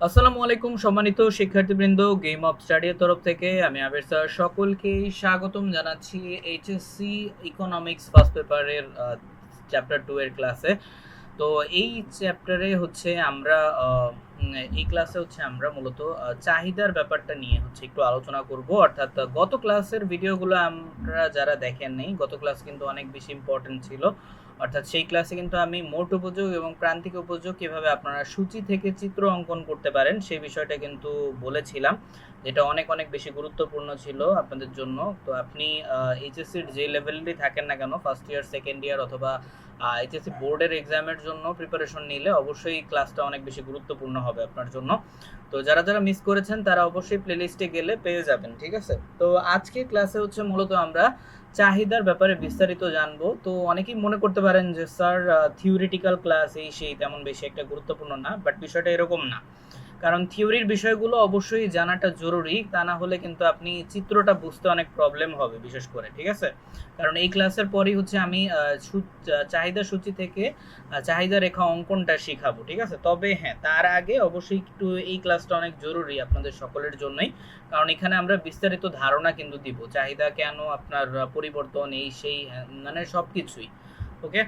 আসসালামু আলাইকুম, সম্মানিত শিক্ষার্থীবৃন্দ গেম অফ স্টাডির তরফ থেকে আমি আবির স্যার সকলকেই স্বাগতম জানাচ্ছি এইচএসসি ইকোনমিক্স ফার্স্ট পেপারের চ্যাপ্টার টু এর ক্লাসে তো এই চ্যাপ্টারে হচ্ছে আমরা এই ক্লাসে হচ্ছে আমরা মূলত চাহিদার ব্যাপারটা নিয়ে হচ্ছে একটু আলোচনা করব। অর্থাৎ গত ক্লাসের ভিডিওগুলো আমরা যারা দেখেন নেই, গত ক্লাস কিন্তু অনেক বেশি ইম্পর্টেন্ট ছিল। অর্থাৎ সেই ক্লাসে কিন্তু আমি মোট উপযোগ এবং প্রান্তিক উপযোগ কীভাবে আপনারা সূচি থেকে চিত্র অঙ্কন করতে পারেন, সেই বিষয়টা কিন্তু বলেছিলাম, যেটা অনেক অনেক বেশি গুরুত্বপূর্ণ ছিল আপনাদের জন্য। তো আপনি এইচএসসির যে লেভেলেরই থাকেন না কেন ফার্স্ট ইয়ার সেকেন্ড ইয়ার অথবা এইচএসসি বোর্ডের এক্সামের জন্য প্রিপারেশন নিলে অবশ্যই ক্লাসটা অনেক বেশি গুরুত্বপূর্ণ হবে আপনার জন্য। তো যারা যারা মিস করেছেন, তারা অবশ্যই প্লেলিস্টে গেলে পেয়ে যাবেন, ঠিক আছে? তো আজকে ক্লাসে হচ্ছে মূলত আমরা চাহিদার ব্যাপারে বিস্তারিত জানব। তো অনেকেই মনে করতে পারেন যে, স্যার থিওরিটিক্যাল ক্লাস এই সেই তেমন বেশি একটা গুরুত্বপূর্ণ না বাট বিষয়টা এরকম না। কারণ থিওরির বিষয়গুলো অবশ্যই জানাটা জরুরি তা না হলে কিন্তু আপনি চিত্রটা বুঝতে অনেক প্রবলেম হবে বিশেষ করে ঠিক আছে? কারণ এই ক্লাসের পরেই হচ্ছে আমি চাহিদা সূচি থেকে চাহিদা রেখা অঙ্কনটা শিখাবো ঠিক আছে? তবে হ্যাঁ তার আগে অবশ্যই একটু এই ক্লাসটা অনেক জরুরি আপনাদের সকলের জন্যই কারণ এখানে আমরা বিস্তারিত ধারণা কিন্তু দিব চাহিদা কেন আপনার পরিবর্তন এই সেই হ্যাঁ, মানে সব কিছুই ওকে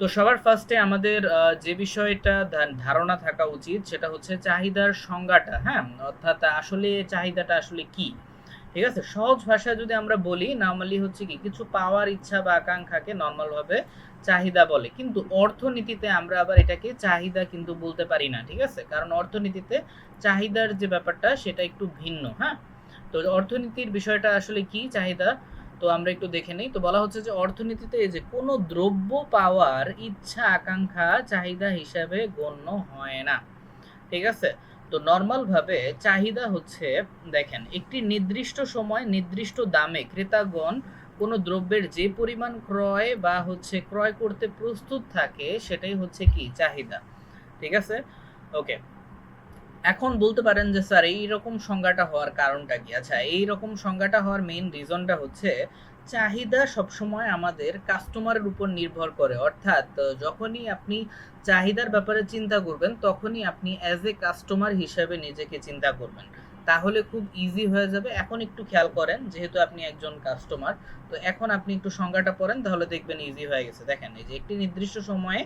তো সবার ফার্স্টে আমাদের যে বিষয়টা ধারণা থাকা উচিত সেটা হচ্ছে চাহিদার সংজ্ঞাটা হ্যাঁ? অর্থাৎ আসলে চাহিদাটা আসলে কি? ঠিক আছে? সহজ ভাষায় যদি আমরা বলি নর্মালি হচ্ছে কি, কিছু পাওয়ার ইচ্ছা বা আকাঙ্ক্ষাকে নর্মাল ভাবে চাহিদা বলে। কিন্তু অর্থনীতিতে আমরা আবার এটাকে চাহিদা কিন্তু বলতে পারি না, ঠিক আছে? কারণ অর্থনীতিতে চাহিদার যে ব্যাপারটা, সেটা একটু ভিন্ন হ্যাঁ? তো অর্থনীতির বিষয়টা আসলে কি? চাহিদা তো আমরা একটু দেখে নেই। তো বলা হচ্ছে যে অর্থনীতিতে এই যে কোনো দ্রব্য পাওয়ার ইচ্ছা, আকাঙ্ক্ষা, চাহিদা হিসাবে গণ্য হয় না। ঠিক আছে? তো নর্মালভাবে চাহিদা হচ্ছে, দেখেন, একটি নির্দিষ্ট সময় নির্দিষ্ট দামে ক্রেতাগণ কোনো দ্রব্যের যে পরিমাণ ক্রয় বা হচ্ছে ক্রয় করতে প্রস্তুত থাকে, সেটাই হচ্ছে কি? চাহিদা। ঠিক আছে? ওকে। এখন বলতে পারেন যে, স্যার এই রকম সংজ্ঞাটা হওয়ার কারণটা কি? আচ্ছা এই রকম সংজ্ঞাটা হওয়ার মেইন রিজনটা হচ্ছে চাহিদা সবসময় আমাদের কাস্টমারের উপর নির্ভর করে। অর্থাৎ যখনই আপনি চাহিদার ব্যাপারে চিন্তা করবেন, তখনই আপনি অ্যাজ এ কাস্টমার হিসেবে নিজেকে চিন্তা করবেন। তাহলে খুব ইজি হয়ে যাবে। এখন একটু খেয়াল করেন, যেহেতু আপনি একজন কাস্টমার তো এখন আপনি একটু সংজ্ঞাটা পড়েন, তাহলে দেখবেন ইজি হয়ে গেছে। দেখেন, এই যে একটি নির্দিষ্ট সময়ে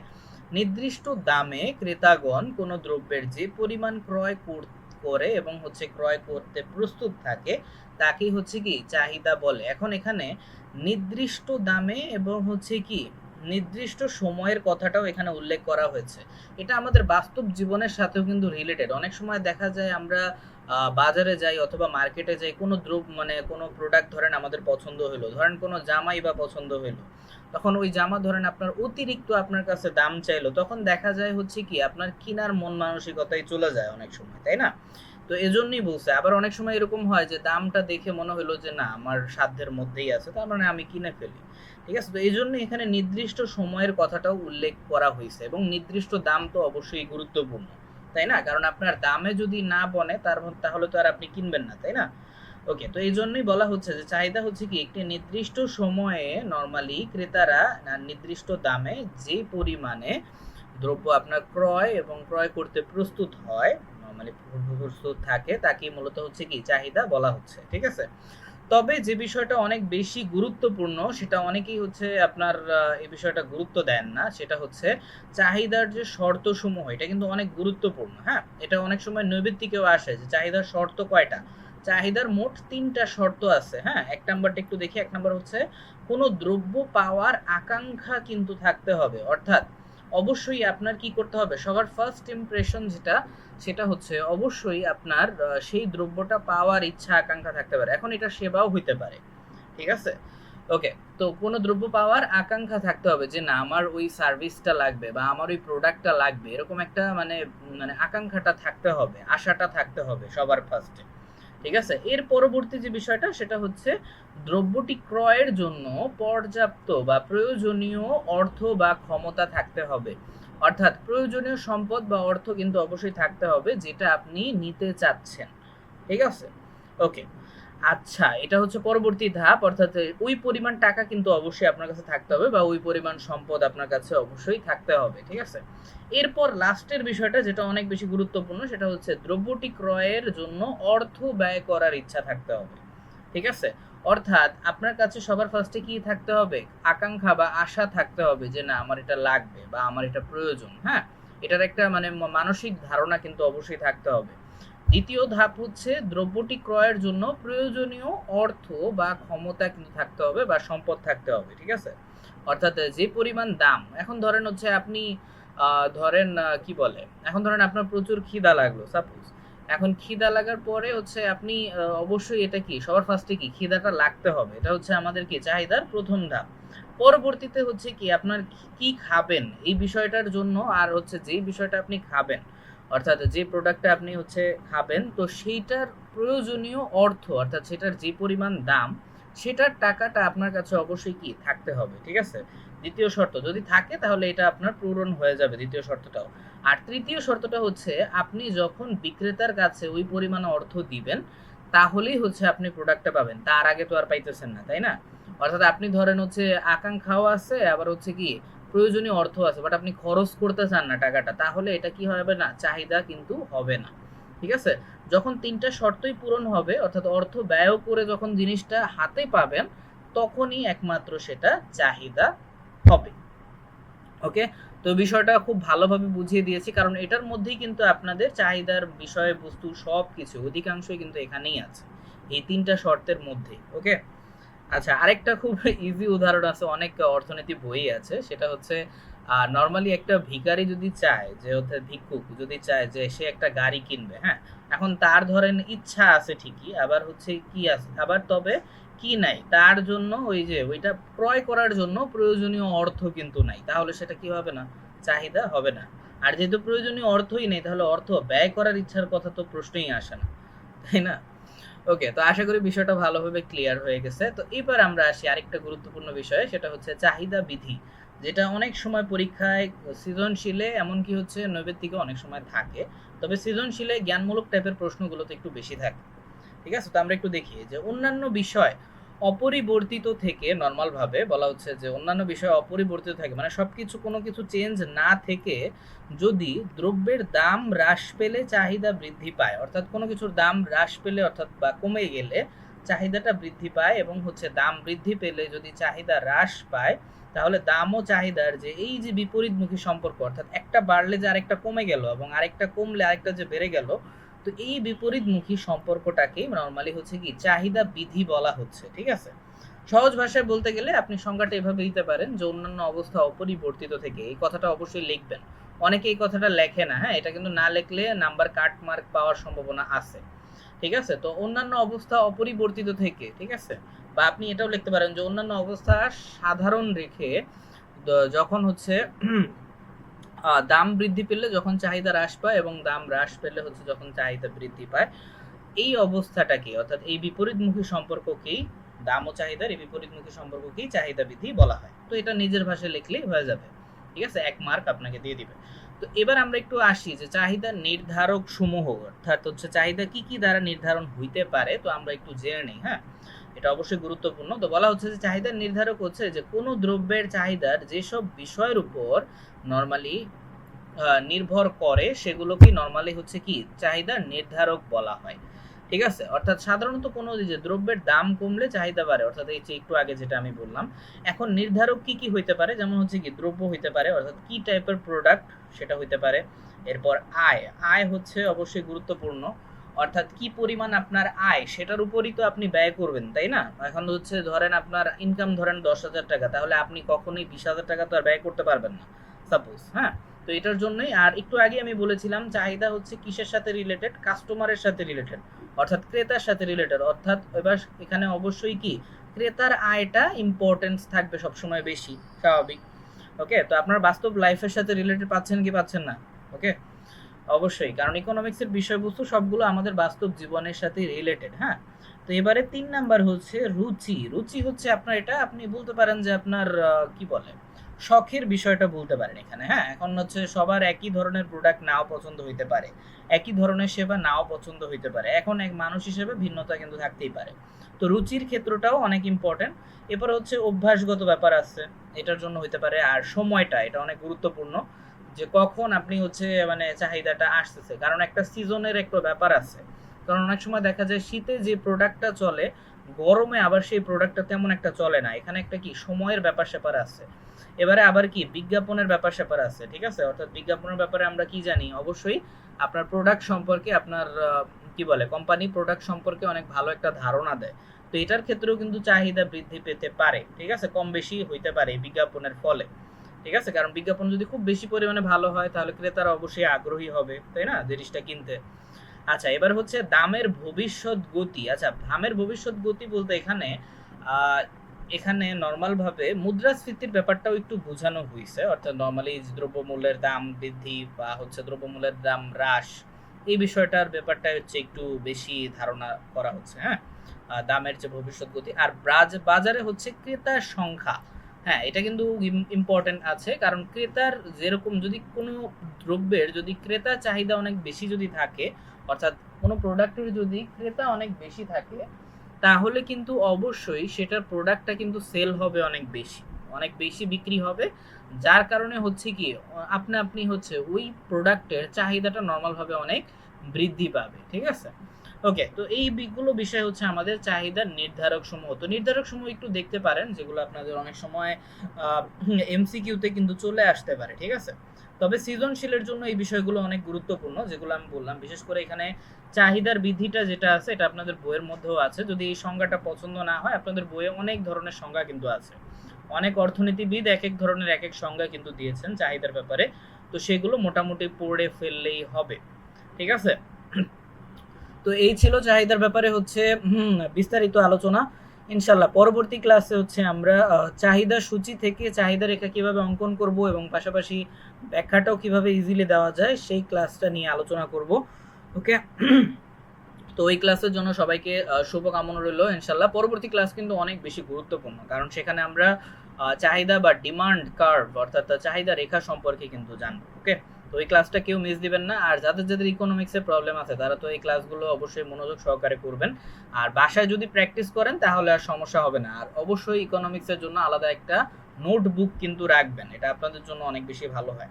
নির্দিষ্ট দামে ক্রেতাগণ কোনো দ্রব্যের যে পরিমাণ ক্রয় কর- এবং হচ্ছে ক্রয় করতে প্রস্তুত থাকে, তাকেই হচ্ছে কি চাহিদা বলে। এখন এখানে নির্দিষ্ট দামে এবং হচ্ছে কি নির্দিষ্ট সময়ের কথাটাও এখানে উল্লেখ করা হয়েছে। এটা আমাদের বাস্তব জীবনের সাথেও কিন্তু রিলেটেড অনেক সময় দেখা যায় আমরা বাজারে যাই অথবা মার্কেটে যাই, কোনো দ্রব্য মানে কোনো প্রোডাক্ট ধরেন আমাদের পছন্দ হলো, ধরেন কোনো জামাই বা পছন্দ হলো, তখন ওই জামা ধরেন আপনার অতিরিক্ত আপনার কাছে দাম চাইলো, তখন দেখা যায় হচ্ছে কি আপনার কিনার মন মানসিকতায় চলে যায় অনেক সময়, তাই না? তো এজন্যই বলছে, আবার অনেক সময় এরকম হয় যে দামটা দেখে মনে হলো যে না, আমার সাধ্যের মধ্যেই আছে, তার মানে আমি কিনে ফেলি, ঠিক আছে? তো এই জন্য এখানে নির্দিষ্ট সময়ের কথাটাও উল্লেখ করা হয়েছে এবং নির্দিষ্ট দাম তো অবশ্যই গুরুত্বপূর্ণ। তাই না? কারণ আপনার দামে যদি না বনে, তার তাহলে তো আর আপনি কিনবেন না, তাই না? ওকে তো এই জন্যই বলা হচ্ছে যে চাহিদা হচ্ছে কি, একটি নির্দিষ্ট সময়ে নর্মালি ক্রেতারা নির্দিষ্ট দামে যে পরিমাণে দ্রব্য আপনার ক্রয় এবং ক্রয় করতে প্রস্তুত হয় নর্মালি প্রস্তুত থাকে তাকে মূলত হচ্ছে কি, চাহিদা বলা হচ্ছে, ঠিক আছে? তবে যে বিষয়টা অনেক বেশি গুরুত্বপূর্ণ, সেটা অনেকেই হচ্ছে আপনার এই বিষয়টা গুরুত্ব দেন না। সেটা হচ্ছে চাহিদার যে শর্ত সমূহ এটা কিন্তু অনেক গুরুত্বপূর্ণ হ্যাঁ? এটা অনেক সময় নৈবিত্তিকেও আসে যে চাহিদার শর্ত কয়টা? চাহিদার মোট তিনটা শর্ত আছে হ্যাঁ? এক নাম্বারটা একটু দেখি, এক নাম্বার হচ্ছে কোনো দ্রব্য পাওয়ার আকাঙ্ক্ষা কিন্তু থাকতে হবে। অর্থাৎ অবশ্যই আপনার কি করতে হবে? সবার ফার্স্ট ইমপ্রেশন যেটা, সেটা হচ্ছে অবশ্যই আপনার সেই দ্রব্যটা পাওয়ার ইচ্ছা, আকাঙ্ক্ষা থাকতে পারে। এখন এটা সেবাও হইতে পারে। ঠিক আছে? ওকে তো কোনো দ্রব্য পাওয়ার আকাঙ্ক্ষা থাকতে হবে যে, না, আমার ওই সার্ভিসটা লাগবে বা আমার ওই প্রোডাক্টটা লাগবে। এরকম একটা মানে মানে আকাঙ্ক্ষাটা থাকতে হবে, আশাটা থাকতে হবে সবার ফার্স্টে ঠিক আছে? এর পরবর্তী যে বিষয়টা, সেটা হচ্ছে দ্রব্যটি ক্রয়ের জন্য পর্যাপ্ত বা প্রয়োজনীয় অর্থ বা ক্ষমতা থাকতে হবে। অর্থাৎ প্রয়োজনীয় সম্পদ বা অর্থ কিন্তু অবশ্যই থাকতে হবে, যেটা আপনি নিতে চাচ্ছেন। ঠিক আছে? ওকে আচ্ছা এটা হচ্ছে পরবর্তী ধাপ, অর্থাৎ ওই পরিমাণ টাকা কিন্তু অবশ্যই আপনার কাছে থাকতে হবে বা ওই পরিমাণ সম্পদ আপনার কাছে অবশ্যই থাকতে হবে, ঠিক আছে? এরপর লাস্টের বিষয়টা যেটা অনেক বেশি গুরুত্বপূর্ণ, সেটা হচ্ছে দ্রব্যটি ক্রয়ের জন্য অর্থ ব্যয় করার ইচ্ছা থাকতে হবে, ঠিক আছে? অর্থাৎ আপনার কাছে সবার ফার্স্টে কি থাকতে হবে? আকাঙ্ক্ষা বা আশা থাকতে হবে যে না, আমার এটা লাগবে বা আমার এটা প্রয়োজন হ্যাঁ? এটার একটা মানে মানসিক ধারণা কিন্তু অবশ্যই থাকতে হবে। দ্বিতীয় ধাপ হচ্ছে দ্রব্যটি ক্রয়ের জন্য প্রয়োজনীয় অর্থ বা ক্ষমতা কিন্তু থাকতে হবে বা সম্পদ থাকতে হবে, ঠিক আছে? অর্থাৎ যে পরিমাণ দাম, এখন ধরেন হচ্ছে আপনি ধরেন কি বলে? এখন ধরেন আপনার প্রচুর খিদা লাগল সাপোজ এখন খিদা লাগার পরে হচ্ছে আপনি অবশ্যই এটা কি, সবার ফার্স্টে কি, খিদাটা লাগতে হবে। এটা হচ্ছে আমাদের কি, চাহিদার প্রথম ধাপ। পরবর্তীতে হচ্ছে কি, আপনার কি- খাবেন, এই বিষয়টার জন্য আর হচ্ছে যেই বিষয়টা আপনি খাবেন অর্থাৎ যে প্রোডাক্টটা আপনি হচ্ছে খাবেন, তো সেইটার প্রয়োজনীয় অর্থ, অর্থাৎ সেটার যে পরিমাণ দাম, সেটার টাকাটা আপনার কাছে অবশ্যই কি? থাকতে হবে, ঠিক আছে? দ্বিতীয় শর্ত, যদি থাকে তাহলে এটা আপনার পূরণ হয়ে যাবে, দ্বিতীয় শর্তটাও। আর তৃতীয় শর্তটা হচ্ছে, আপনি যখন বিক্রেতার কাছে ওই পরিমাণ অর্থ দিবেন, তাহলেই হচ্ছে আপনি প্রোডাক্টটা পাবেন। তার আগে তো আর পাইতেছেন না, তাই না? অর্থাৎ আপনি ধরেন হচ্ছে আকাঙ্ক্ষাও আছে, আবার হচ্ছে কি প্রয়োজনীয় অর্থ আছে বাট আপনি খরচ করতে চান না টাকাটা, তাহলে এটা কি হবে না? চাহিদা কিন্তু হবে না। ঠিক আছে? যখন তিনটা শর্তই পূরণ হবে, অর্থাৎ অর্থ ব্যয় করে যখন জিনিসটা হাতে পাবেন, তখনই একমাত্র সেটা চাহিদা হবে। ওকে তো বিষয়টা খুব ভালোভাবে বুঝিয়ে দিয়েছি, কারণ এটার মধ্যেই কিন্তু আপনাদের চাহিদার বিষয়বস্তু সব কিছু অধিকাংশই কিন্তু এখানেই আছে, এই তিনটা শর্তের মধ্যে ওকে আচ্ছা আরেকটা খুব ইজি উদাহরণ আছে, অনেক অর্থনীতি বই আছে, সেটা হচ্ছে নর্মালি একটা ভিখারি যদি চায় যে হচ্ছে ভিক্ষুক, যদি চায় যে সে একটা গাড়ি কিনবে হ্যাঁ? এখন তার ধরেন ইচ্ছা আছে ঠিকই, আবার হচ্ছে কি আছে আবার তবে কি নাই? তার জন্য ওই যে ওইটা ক্রয় করার জন্য প্রয়োজনীয় অর্থ কিন্তু নাই, তাহলে সেটা কি হবে না? চাহিদা হবে না। আর যেহেতু প্রয়োজনীয় অর্থই নেই, তাহলে অর্থ ব্যয় করার ইচ্ছার কথা তো প্রশ্নই আসে না, তাই না? ওকে তো আশা করি বিষয়টা ভালোভাবে ক্লিয়ার হয়ে গেছে। তো এবার আমরা আসি আরেকটা গুরুত্বপূর্ণ বিষয়ে, সেটা হচ্ছে চাহিদা বিধি, যেটা অনেক সময় পরীক্ষায় সৃজনশীলে এমনকি হচ্ছে নৈবেদিকে অনেক সময় থাকে। তবে সৃজনশীলে জ্ঞানমূলক টাইপের প্রশ্নগুলোতে একটু বেশি থাকে। ঠিক আছে? তো আমরা একটু দেখি যে অন্যান্য বিষয় অপরিবর্তিত থেকে নর্মাল ভাবে বলা হচ্ছে যে, অন্যান্য বিষয় অপরিবর্তিত থাকে মানে সবকিছু কোনো কিছু চেঞ্জ না থেকে যদি দ্রব্যের দাম হ্রাস পেলে চাহিদা বৃদ্ধি পায়, অর্থাৎ কোনো কিছুর দাম হ্রাস পেলে অর্থাৎ বা কমে গেলে চাহিদাটা বৃদ্ধি পায় এবং হচ্ছে দাম বৃদ্ধি পেলে যদি চাহিদা হ্রাস পায়, তাহলে দাম ও চাহিদার যে এই যে বিপরীতমুখী সম্পর্ক, অর্থাৎ একটা বাড়লে যে আরেকটা কমে গেল এবং আরেকটা কমলে আরেকটা যে বেড়ে গেল তো এই বিপরীতমুখী সম্পর্কটাকেই নর্মালি হচ্ছে কি চাহিদা বিধি বলা হচ্ছে, ঠিক আছে? সহজ ভাষায় বলতে গেলে আপনি সংজ্ঞাটা এভাবে দিতে পারেন যে অন্যান্য অবস্থা অপরিবর্তিত থেকে। এই কথাটা অবশ্যই লিখবেন। অনেকে এই কথাটা লেখে না হ্যাঁ? এটা কিন্তু না লিখলে নাম্বার কাট মার্ক পাওয়ার সম্ভাবনা আছে, ঠিক আছে? তো অন্যান্য অবস্থা অপরিবর্তিত থেকে, ঠিক আছে? বা আপনি এটাও লিখতে পারেন যে অন্যান্য অবস্থা সাধারণ রেখে যখন হচ্ছে দাম বৃদ্ধি পেলে যখন চাহিদা হ্রাস পায় এবং দাম হ্রাস পেলে হচ্ছে যখন চাহিদা বৃদ্ধি পায়, এই অবস্থাটাকে অর্থাৎ এই বিপরীতমুখী সম্পর্ককেই দাম ও চাহিদার এই বিপরীতমুখী সম্পর্ককেই চাহিদা বৃদ্ধি বলা হয়। তো এটা নিজের ভাষায় লিখলেই হয়ে যাবে। ঠিক আছে? এক মার্ক আপনাকে দিয়ে দিবে। তো এবার আমরা একটু আসি যে চাহিদা নির্ধারক সমূহ, অর্থাৎ হচ্ছে চাহিদা কি কি দ্বারা নির্ধারণ হইতে পারে? তো আমরা একটু জেনে নিই হ্যাঁ? এটা অবশ্যই গুরুত্বপূর্ণ। তো বলা হচ্ছে যে চাহিদার নির্ধারক হচ্ছে যে কোনো দ্রব্যের চাহিদার যেসব বিষয়ের উপর নর্মালি নির্ভর করে সেগুলোকে নর্মালি হচ্ছে কি চাহিদা নির্ধারক বলা হয়। ঠিক আছে? অর্থাৎ সাধারণত কোনো যে দ্রব্যের দাম কমলে চাহিদা বাড়ে, অর্থাৎ এই যে একটু আগে যেটা আমি বললাম, এখন নির্ধারক কি কি হইতে পারে? যেমন হচ্ছে কি দ্রব্য হইতে পারে, অর্থাৎ কি টাইপের প্রোডাক্ট সেটা হইতে পারে। এরপর আয় আয় হচ্ছে অবশ্যই গুরুত্বপূর্ণ। অর্থাৎ কি পরিমাণ আপনার আয়, সেটার উপরই তো আপনি ব্যয় করবেন, তাই না? এখন হচ্ছে ধরেন আপনার ইনকাম ধরেন দশ হাজার টাকা, তাহলে আপনি কখনোই বিশ হাজার টাকা তো আর ব্যয় করতে পারবেন না সাপোজ হ্যাঁ? তো এটার জন্যই, আর একটু আগে আমি বলেছিলাম, চাহিদা হচ্ছে কিসের সাথে রিলেটেড কাস্টমারের সাথে রিলেটেড অর্থাৎ ক্রেতার সাথে রিলেটেড অর্থাৎ এবার এখানে অবশ্যই কি? ক্রেতার আয়টা ইম্পর্টেন্স থাকবে সবসময় বেশি, স্বাভাবিক ওকে তো আপনার বাস্তব লাইফের সাথে রিলেটেড পাচ্ছেন কি পাচ্ছেন না ওকে অবশ্যই, কারণ ইকোনমিক্সের বিষয়বস্তু সবগুলো আমাদের বাস্তব জীবনের সাথে রিলেটেড হ্যাঁ? তো এবারে তিন নাম্বার হচ্ছে রুচি। রুচি হচ্ছে আপনার এটা, আপনি বলতে পারেন যে আপনার কি বলে, শখের বিষয়টা বলতে পারেন এখানে হ্যাঁ? এখন হচ্ছে সবার একই ধরনের প্রোডাক্ট নাও পছন্দ হইতে পারে, একই ধরনের সেবা নাও পছন্দ হইতে পারে। এখন এক মানুষ হিসেবে ভিন্নতা কিন্তু থাকতেই পারে। তো রুচির ক্ষেত্রটাও অনেক ইম্পর্টেন্ট এরপর হচ্ছে অভ্যাসগত ব্যাপার আছে, এটার জন্য হইতে পারে, আর সময়টা, এটা অনেক গুরুত্বপূর্ণ। যে কখন আপনি হচ্ছে মানে চাহিদাটা আসতেছে। কারণ একটা সিজনের একটা ব্যাপার আছে। কারণ অনেক সময় দেখা যায় শীতে যে প্রোডাক্টটা চলে, গরমে আবার সেই প্রোডাক্টটা তেমন একটা চলে না। এখানে একটা কি সময়ের ব্যাপার স্যাপার আছে। এবারে আবার কি বিজ্ঞাপনের ব্যাপার স্যাপার আছে, ঠিক আছে? অর্থাৎ বিজ্ঞাপনের ব্যাপারে আমরা কি জানি? অবশ্যই আপনার প্রোডাক্ট সম্পর্কে আপনার কি বলে কোম্পানি প্রোডাক্ট সম্পর্কে অনেক ভালো একটা ধারণা দেয়। তো এটার ক্ষেত্রেও কিন্তু চাহিদা বৃদ্ধি পেতে পারে, ঠিক আছে? কম বেশি হইতে পারে বিজ্ঞাপনের ফলে। ঠিক আছে? কারণ বিজ্ঞাপন যদি খুব বেশি পরিমাণে ভালো হয়, তাহলে ক্রেতারা অবশ্যই আগ্রহী হবে, তাই না? জিনিসটা কিনতে। আচ্ছা এবার হচ্ছে দামের ভবিষ্যৎ গতি। আচ্ছা দামের ভবিষ্যৎ গতি বলতে এখানে এখানে নর্মালভাবে মুদ্রাস্ফীতির ব্যাপারটাও একটু বোঝানো হয়েছে অর্থাৎ নর্মালি দ্রব্যমূল্যের দাম বৃদ্ধি বা হচ্ছে দ্রব্যমূল্যের দাম হ্রাস, এই বিষয়টার ব্যাপারটা হচ্ছে একটু বেশি ধারণা করা হচ্ছে হ্যাঁ? দামের যে ভবিষ্যৎ গতি। আর বাজারে হচ্ছে ক্রেতার সংখ্যা। হ্যাঁ এটা কিন্তু ইম্পর্টেন্ট আছে। কারণ ক্রেতার যেরকম যদি কোনো দ্রব্যের যদি ক্রেতা চাহিদা অনেক বেশি যদি থাকে, অর্থাৎ কোনো প্রোডাক্টের যদি ক্রেতা অনেক বেশি থাকে, তাহলে কিন্তু অবশ্যই সেটার প্রোডাক্টটা কিন্তু সেল হবে অনেক বেশি অনেক বেশি বিক্রি হবে। যার কারণে হচ্ছে কি আপনি আপনি হচ্ছে ওই প্রোডাক্টের চাহিদাটা নর্মালভাবে অনেক বৃদ্ধি পাবে, ঠিক আছে? ওকে তো এই বিগুলো বিষয় হচ্ছে আমাদের চাহিদার নির্ধারক সমূহ। তো নির্ধারক সমূহ একটু দেখতে পারেন, যেগুলো আপনাদের অনেক সময় এমসিকিউতে কিন্তু চলে আসতে পারে, ঠিক আছে? তবে সৃজনশীলের জন্য এই বিষয়গুলো অনেক গুরুত্বপূর্ণ, যেগুলো আমি বললাম। বিশেষ করে এখানে চাহিদার বৃদ্ধিটা যেটা আছে, এটা আপনাদের বইয়ের মধ্যেও আছে। যদি এই সংজ্ঞাটা পছন্দ না হয়, আপনাদের বইয়ে অনেক ধরনের সংজ্ঞা কিন্তু আছে। অনেক অর্থনীতিবিদ এক এক ধরনের এক এক সংজ্ঞা কিন্তু দিয়েছেন চাহিদার ব্যাপারে। তো সেগুলো মোটামুটি পড়ে ফেললেই হবে, ঠিক আছে? তো এই ছিল চাহিদার ব্যাপারে হচ্ছে বিস্তারিত আলোচনা। ইনশাল্লাহ পরবর্তী ক্লাসে হচ্ছে আমরা চাহিদা সূচি থেকে চাহিদা রেখা কীভাবে অঙ্কন করব এবং পাশাপাশি ব্যাখ্যাটাও কীভাবে ইজিলি দেওয়া যায়, সেই ক্লাসটা নিয়ে আলোচনা করব, ওকে? তো ওই ক্লাসের জন্য সবাইকে শুভকামনা রইল ইনশাল্লাহ পরবর্তী ক্লাস কিন্তু অনেক বেশি গুরুত্বপূর্ণ, কারণ সেখানে আমরা চাহিদা বা ডিমান্ড কার্ভ অর্থাৎ চাহিদা রেখা সম্পর্কে কিন্তু জানব, ওকে? তো এই ক্লাসটা কেউ মিস দিবেন না। আর যাদের যাদের ইকোনমিক্সের প্রবলেম আছে, তারা তো এই ক্লাসগুলো অবশ্যই মনোযোগ সহকারে করবেন। আর বাসায় যদি প্র্যাকটিস করেন, তাহলে আর সমস্যা হবে না। আর অবশ্যই ইকোনমিক্সের জন্য আলাদা একটা নোটবুক কিন্তু রাখবেন। এটা আপনাদের জন্য অনেক বেশি ভালো হয়।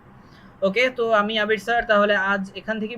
ওকে তো আমি আবির স্যার তাহলে আজ এখান থেকে